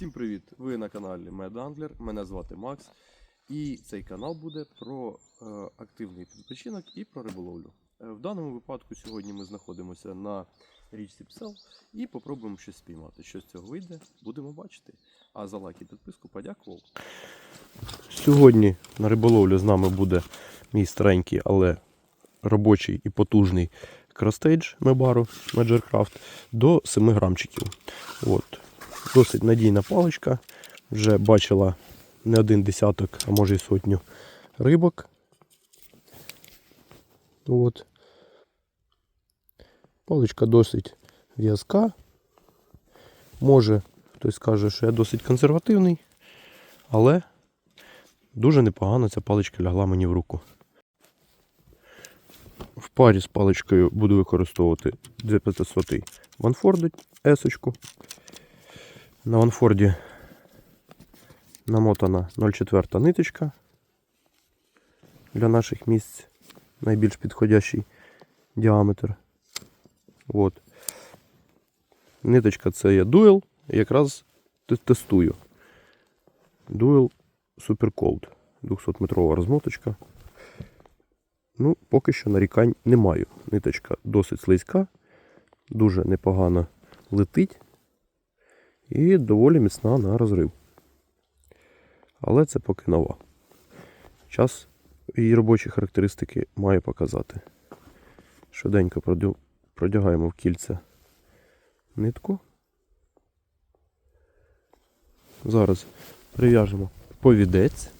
Всім привіт! Ви на каналі Меданглер. Мене звати Макс. І цей канал буде про е, активний відпочинок і про риболовлю. Е, в даному випадку сьогодні ми знаходимося на річці Псел і попробуємо щось спіймати. Що з цього вийде, будемо бачити. А за лайк і підписку подякував. Сьогодні на риболовлю з нами буде мій старенький, але робочий і потужний кростейдж Мебару Majorcraft до 7 грамчиків. От. Досить надійна паличка. Вже бачила не один десяток, а може й сотню рибок. От. Паличка досить в'язка. Може, хтось скаже, що я досить консервативний, але дуже непогано ця паличка лягла мені в руку. В парі з паличкою буду використовувати 2500 Ванфорду S-очку. На Ванфорді намотана 0,4 ниточка для наших місць найбільш підходящий діаметр. От. Ниточка це є Dual, якраз тестую. Dual Super Cold. 200-метрова розмоточка. Ну, поки що нарікань не маю. Ниточка досить слизька, дуже непогано летить і доволі міцна на розрив. Але це поки нова. Час її робочі характеристики має показати. Швиденько продягаємо в кільце нитку. Зараз прив'яжемо повідець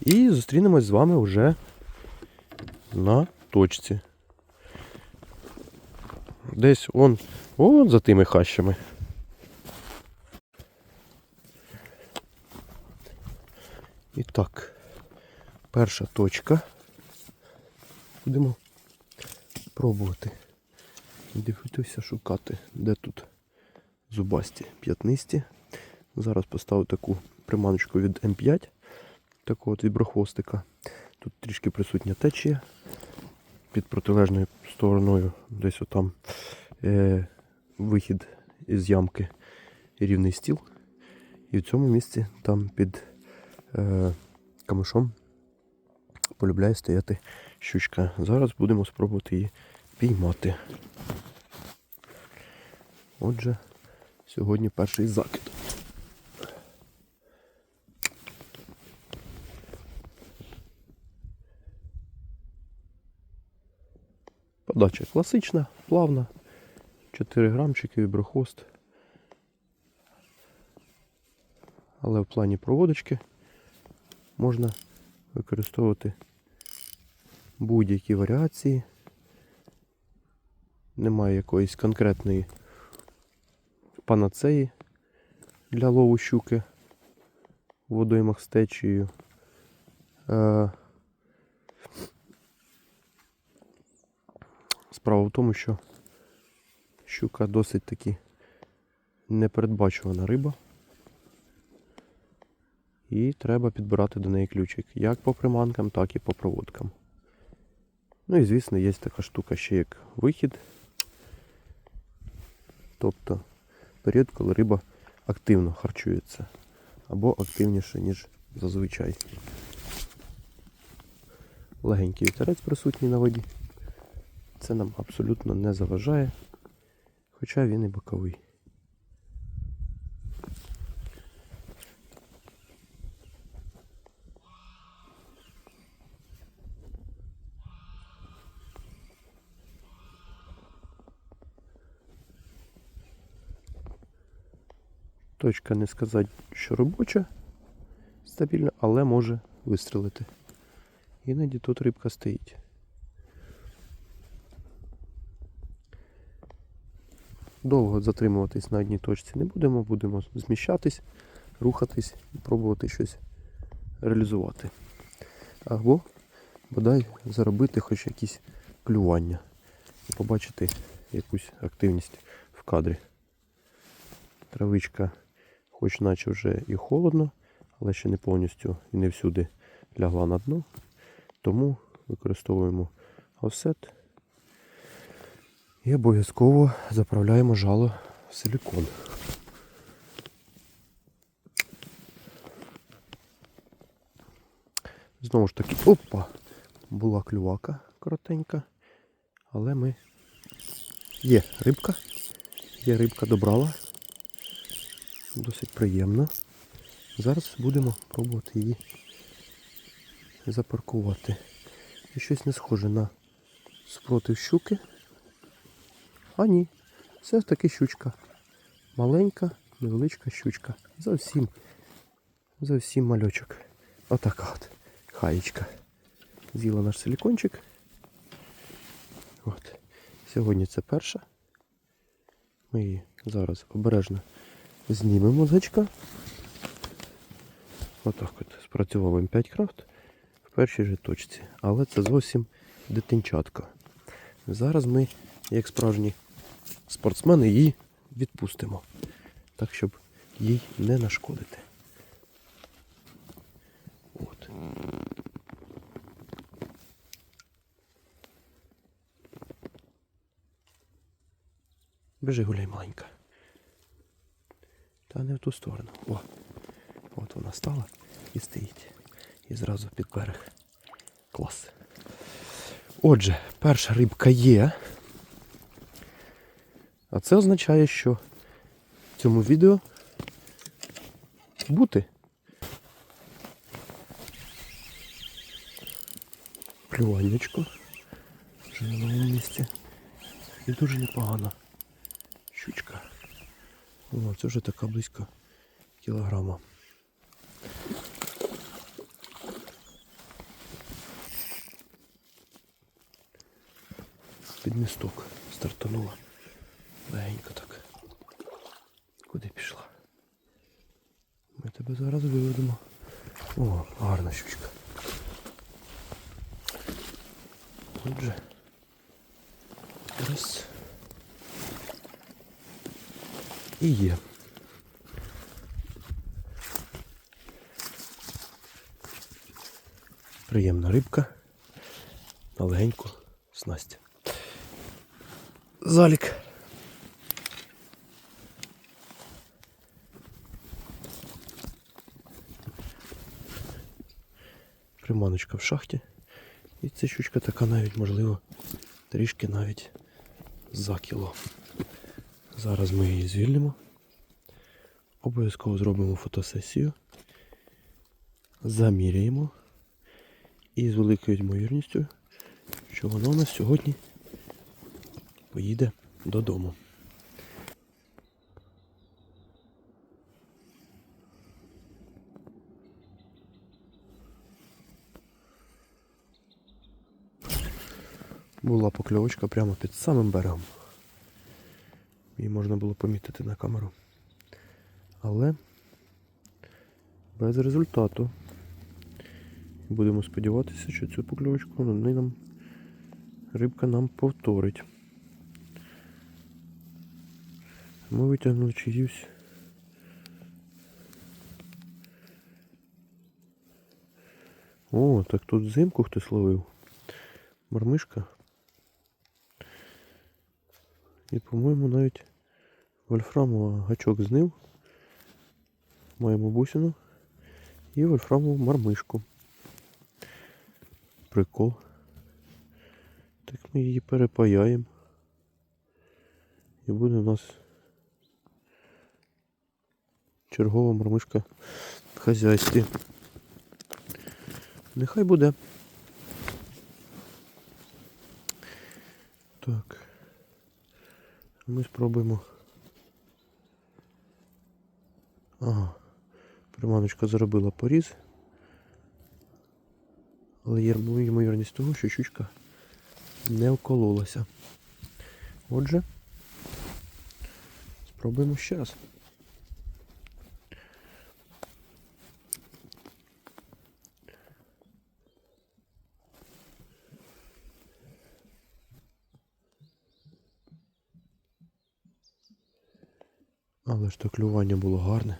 і зустрінемось з вами вже на точці. Десь он, он за тими хащами. І так, перша точка. Будемо пробувати. Дивитися, шукати, де тут зубасті п'ятнисті. Зараз поставив таку приманочку від М5, такого от віброхвостика. Тут трішки присутня течія. Під протилежною стороною десь отам е, вихід із ямки рівний стіл. І в цьому місці там під е, камишом полюбляє стояти щучка. Зараз будемо спробувати її піймати. Отже, сьогодні перший закид. Подача класична, плавна. 4 грамчики віброхвост. Але в плані проводочки можна використовувати будь-які варіації. Немає якоїсь конкретної панацеї для лову щуки в водоймах з течією. Е, Справа в тому, що щука досить таки непередбачувана риба. І треба підбирати до неї ключик як по приманкам, так і по проводкам. Ну і звісно, є така штука ще як вихід. Тобто період, коли риба активно харчується. Або активніше, ніж зазвичай. Легенький вітерець присутній на воді. Це нам абсолютно не заважає, хоча він і боковий. Точка не сказати, що робоча, стабільна, але може вистрілити. Іноді тут рибка стоїть. Довго затримуватись на одній точці не будемо, будемо зміщатись, рухатись і пробувати щось реалізувати. Або бодай заробити хоч якісь клювання. І побачити якусь активність в кадрі. Травичка, хоч наче вже і холодно, але ще не повністю і не всюди лягла на дно. Тому використовуємо офсет і обов'язково заправляємо жало в силікон. Знову ж таки, опа, була клювака коротенька, але ми є рибка, є рибка добрала. Досить приємно. Зараз будемо пробувати її запаркувати. І щось не схоже на спротив щуки. А ні, це таки щучка. Маленька, невеличка щучка. Зовсім, зовсім мальочок. Отака от хаєчка. З'їла наш силікончик. От. Сьогодні це перша. Ми її зараз обережно знімемо з гачка. Отак от спрацював М5 крафт в першій же точці. Але це зовсім дитинчатка. Зараз ми, як справжні спортсмени, її відпустимо. Так, щоб їй не нашкодити. От. Біжи гуляй маленька. Та не в ту сторону. О, от вона стала і стоїть. І зразу під берег. Клас. Отже, перша рибка є. А це означає, що в цьому відео бути. Клюваннячко. Вже на новому місці. І дуже непогана щучка. О, це вже така близько кілограма. Під місток стартанула. Легенько так. Куди пішла? Ми тебе зараз виведемо. О, гарна щучка. Отже. Раз. І є. Приємна рибка. На легеньку снасть. Залік. Приманочка в шахті. І ця щучка така навіть, можливо, трішки навіть за кіло. Зараз ми її звільнимо. Обов'язково зробимо фотосесію. Заміряємо. І з великою ймовірністю, що воно у нас сьогодні поїде додому. Була покльовочка прямо під самим берегом. Її можна було помітити на камеру. Але без результату. Будемо сподіватися, що цю покльовочку нам рибка нам повторить. Ми витягнули чиюсь. О, так тут взимку хтось ловив. Мармишка. І, по-моєму, навіть вольфрамова гачок знив. Маємо бусину і вольфрамову мармишку. Прикол. Так ми її перепаяємо. І буде у нас чергова мармишка в хазяйстві. Нехай буде. Так. Ми спробуємо. Ага. Приманочка заробила поріз. Але є ймовірність того, що щучка не вкололася. Отже, спробуємо ще раз. Але ж то клювання було гарне.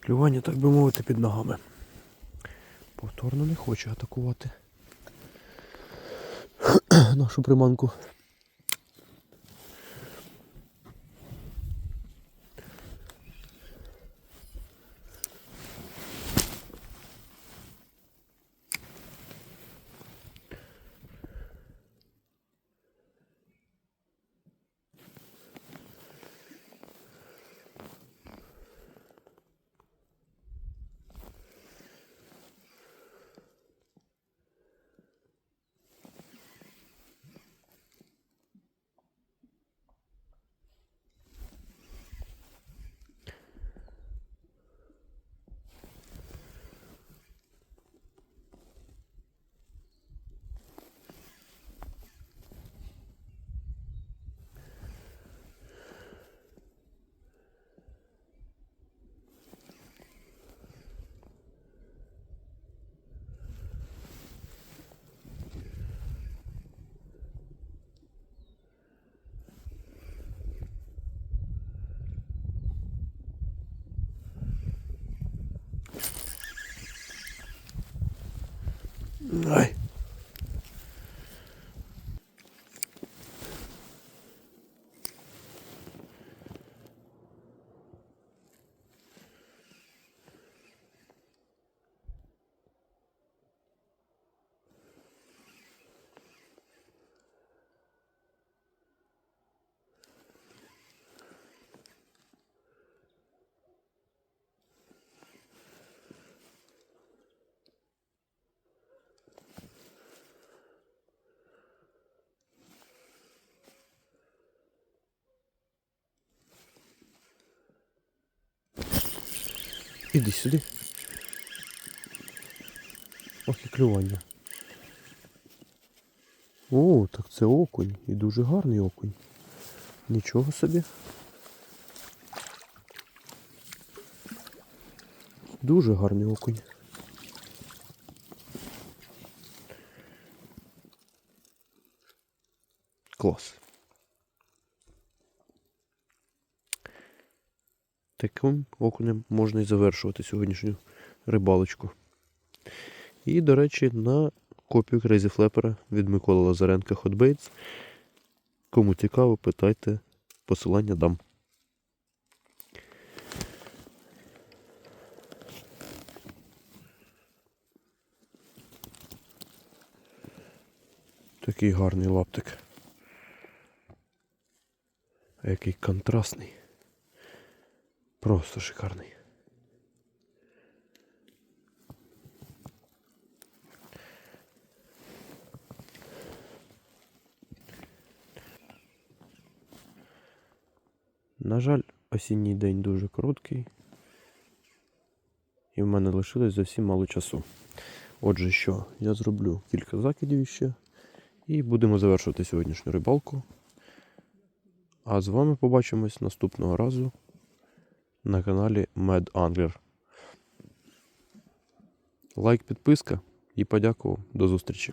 Клювання, так би мовити, під ногами. Повторно не хоче атакувати нашу приманку. Bye. Іди сюди. Ох і клювання. О, так це окунь. І дуже гарний окунь. Нічого собі. Дуже гарний окунь. Клас. Таким окунем можна і завершувати сьогоднішню рибалочку. І, до речі, на копію Crazy Flapper від Миколи Лазаренка Hot Baits. Кому цікаво, питайте, посилання дам. Такий гарний лаптик. Який контрастний. Просто шикарний. На жаль, осінній день дуже короткий. І в мене лишилось зовсім мало часу. Отже, що, я зроблю кілька закидів ще. І будемо завершувати сьогоднішню рибалку. А з вами побачимось наступного разу на каналі Mad Angler. Лайк, підписка і подякував. До зустрічі.